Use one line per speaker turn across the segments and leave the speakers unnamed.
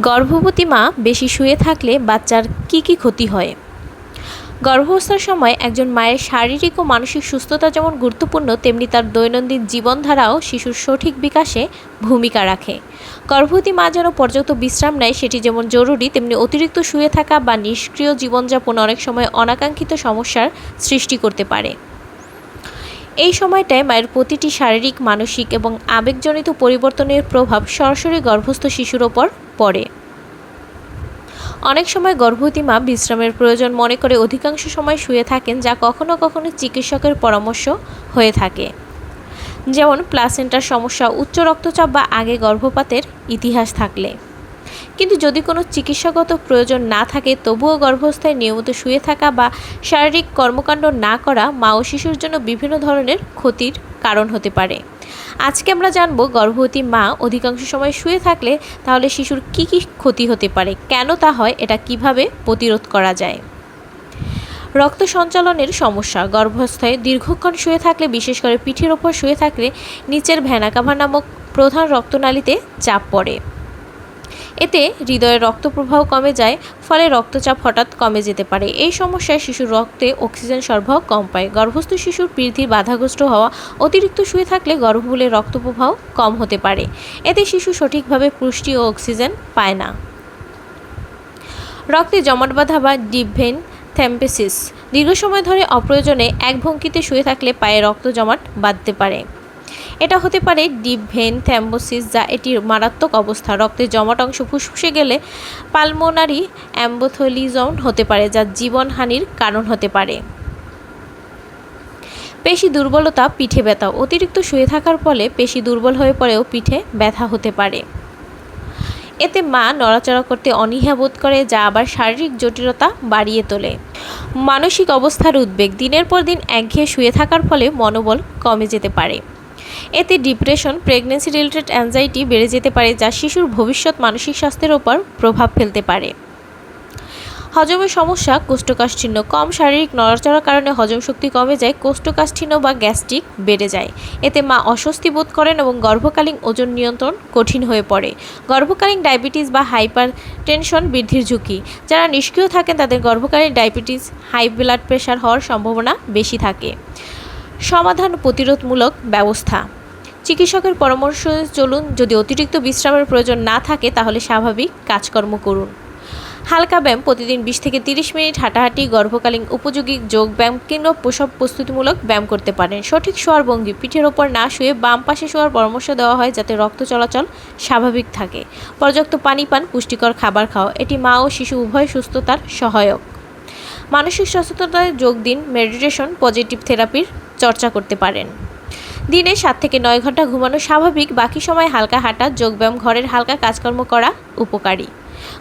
গর্ভবতী মা বেশি শুয়ে থাকলে বাচ্চার কি কি ক্ষতি হয়? গর্ভাবস্থার সময় একজন মায়ের শারীরিক ও মানসিক সুস্থতা যেমন গুরুত্বপূর্ণ, তেমনি তার দৈনন্দিন জীবনধারাও শিশুর সঠিক বিকাশে ভূমিকা রাখে। গর্ভবতী মা যেন পর্যাপ্ত বিশ্রাম নেয়, সেটি যেমন জরুরি, তেমনি অতিরিক্ত শুয়ে থাকা বা নিষ্ক্রিয় জীবনযাপন অনেক সময় অনাকাঙ্ক্ষিত সমস্যার সৃষ্টি করতে পারে। এই সময়টায় মায়ের প্রতিটি শারীরিক, মানসিক এবং আবেগজনিত পরিবর্তনের প্রভাব সরাসরি গর্ভস্থ শিশুর ওপর পড়ে। অনেক সময় গর্ভবতী মা বিশ্রামের প্রয়োজন মনে করে অধিকাংশ সময় শুয়ে থাকেন যা কখনো কখনো চিকিৎসকের পরামর্শ হয়ে থাকে। যেমন, প্লাসেন্টার সমস্যা, উচ্চ রক্তচাপ বা আগে গর্ভপাতের ইতিহাস থাকলে। কিন্তু যদি কোনো চিকিৎসাগত প্রয়োজন না থাকে, তবুও গর্ভাবস্থায় নিয়মিত শুয়ে থাকা বা শারীরিক কর্মকাণ্ড না করা মা ও শিশুর জন্য বিভিন্ন ধরনের ক্ষতির কারণ হতে পারে। আজকে আমরা জানব, গর্ভবতী মা অধিকাংশ সময় শুয়ে থাকলে তাহলে শিশুর কি কি ক্ষতি হতে পারে, কেন তা হয়, এটা কীভাবে প্রতিরোধ করা যায়? রক্ত সঞ্চালনের সমস্যা গর্ভাবস্থায় দীর্ঘক্ষণ শুয়ে থাকলে, বিশেষ করে পিঠের ওপর শুয়ে থাকলে, নিচের ভ্যানাকাভা নামক প্রধান রক্তনালীতে চাপ পড়ে। এতে হৃদয়ের রক্ত প্রবাহ কমে যায়, ফলে রক্তচাপ হঠাৎ কমে যেতে পারে। এই সমস্যায় শিশুর রক্তে অক্সিজেন সরবরাহ কম পায়। গর্ভস্থ শিশুর বৃদ্ধি বাধাগ্রস্ত হওয়া, অতিরিক্ত শুয়ে থাকলে গর্ভমূলে রক্ত প্রবাহ কম হতে পারে। এতে শিশু সঠিকভাবে পুষ্টি ও অক্সিজেন পায় না। রক্তে জমাট বাঁধা বা ডিপ ভেন থ্যাম্পেসিস দীর্ঘ সময় ধরে অপ্রয়োজনে এক ভঙ্গিতে শুয়ে থাকলে পায়ে রক্ত জমাট বাঁধতে পারে। এটা হতে পারে ডিপ ভেন থ্যাম্বোসিস যা এটির মারাত্মক অবস্থা। রক্তের জমাট অংশ ফুসফুসে গেলে পালমোনারি অ্যাম্বোথলিজম হতে পারে, যা জীবনহানির কারণ হতে পারে। পেশি দুর্বলতা, পিঠে ব্যথা। অতিরিক্ত শুয়ে থাকার ফলে পেশি দুর্বল হয়ে পড়েও পিঠে ব্যথা হতে পারে। এতে মা নড়াচড়া করতে অনীহা বোধ করে, যা আবার শারীরিক জটিলতা বাড়িয়ে তোলে। মানসিক অবস্থার উদ্বেগ। দিনের পর দিন একঘেয়ে শুয়ে থাকার ফলে মনোবল কমে যেতে পারে। এতে ডিপ্রেশন, প্রেগনেন্সি রিলেটেড অ্যাংজাইটি বেড়ে যেতে পারে যা শিশুর ভবিষ্যৎ মানসিক স্বাস্থ্যের ওপর প্রভাব ফেলতে পারে। হজমের সমস্যা, কোষ্ঠকাঠিন্য কম, শারীরিক নড়াচড়ার কারণে হজম শক্তি কমে যায়, কোষ্ঠকাঠিন্য বা গ্যাস্ট্রিক বেড়ে যায়। এতে মা অস্বস্তি বোধ করেন এবং গর্ভকালীন ওজন নিয়ন্ত্রণ কঠিন হয়ে পড়ে। গর্ভকালীন ডায়াবেটিস বা হাইপার টেনশন বৃদ্ধির ঝুঁকি। যারা নিষ্ক্রিয় থাকেন তাদের গর্ভকালীন ডায়াবেটিস, হাই ব্লাড প্রেশার হওয়ার সম্ভাবনা বেশি থাকে। সমাধান প্রতিরোধমূলক ব্যবস্থা। চিকিৎসকের পরামর্শ চলুন, যদি অতিরিক্ত বিশ্রামের প্রয়োজন না থাকে, তাহলে স্বাভাবিক কাজকর্ম করুন। হালকা ব্যায়াম প্রতিদিন বিশ থেকে তিরিশ মিনিট, হাঁটাহাঁটি, গর্ভকালীন উপযোগী যোগ ব্যায়াম, কিংবা প্রসব প্রস্তুতিমূলক ব্যায়াম করতে পারেন। সঠিক শোয়ার ভঙ্গি, পিঠের ওপর না শুয়ে বাম পাশে শোয়ার পরামর্শ দেওয়া হয় যাতে রক্ত চলাচল স্বাভাবিক থাকে। পর্যাপ্ত পানি পান, পুষ্টিকর খাবার খাওয়া। এটি মা ও শিশু উভয় সুস্থতার সহায়ক। মানসিক সচেতনতায় যোগ দিন, মেডিটেশন পজিটিভ থেরাপির চর্চা করতে পারেন। দিনে সাত থেকে নয় ঘণ্টা ঘুমানো স্বাভাবিক, বাকি সময় হালকা হাঁটা, যোগব্যায়াম, ঘরের হালকা কাজকর্ম করা উপকারী।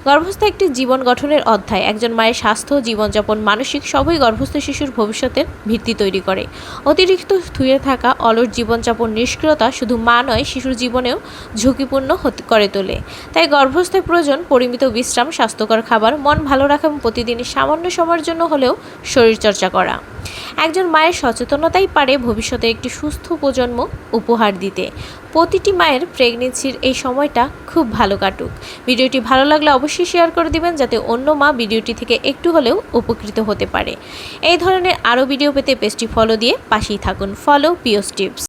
গর্ভস্থ একটি জীবন গঠনের অধ্যায়। একজন মায়ের স্বাস্থ্য, জীবনযাপন, মানসিক সবই গর্ভস্থ শিশুর ভবিষ্যতের ভিত্তি তৈরি করে। অতিরিক্ত ধুয়ে থাকা, অলস জীবনযাপন, নিষ্ক্রিয়তা শুধু মা নয়, শিশুর জীবনেও ঝুঁকিপূর্ণ করে তোলে। তাই গর্ভস্থের প্রয়োজন, পরিমিত বিশ্রাম, স্বাস্থ্যকর খাবার, মন ভালো রাখা এবং প্রতিদিন সামান্য সময়ের জন্য হলেও শরীরচর্চা করা। একজন মায়ের সচেতনতাই পারে ভবিষ্যতে একটি সুস্থ প্রজন্ম উপহার দিতে। প্রতিটি মায়ের প্রেগনেন্সির এই সময়টা খুব ভালো কাটুক। ভিডিওটি ভালো লাগলে অবশ্যই শেয়ার করে দিবেন যাতে অন্য মা ভিডিওটি থেকে একটু হলেও উপকৃত হতে পারে। এই ধরনের আরও ভিডিও পেতে পেজটি ফলো দিয়ে পাশেই থাকুন। Follow পিওস tips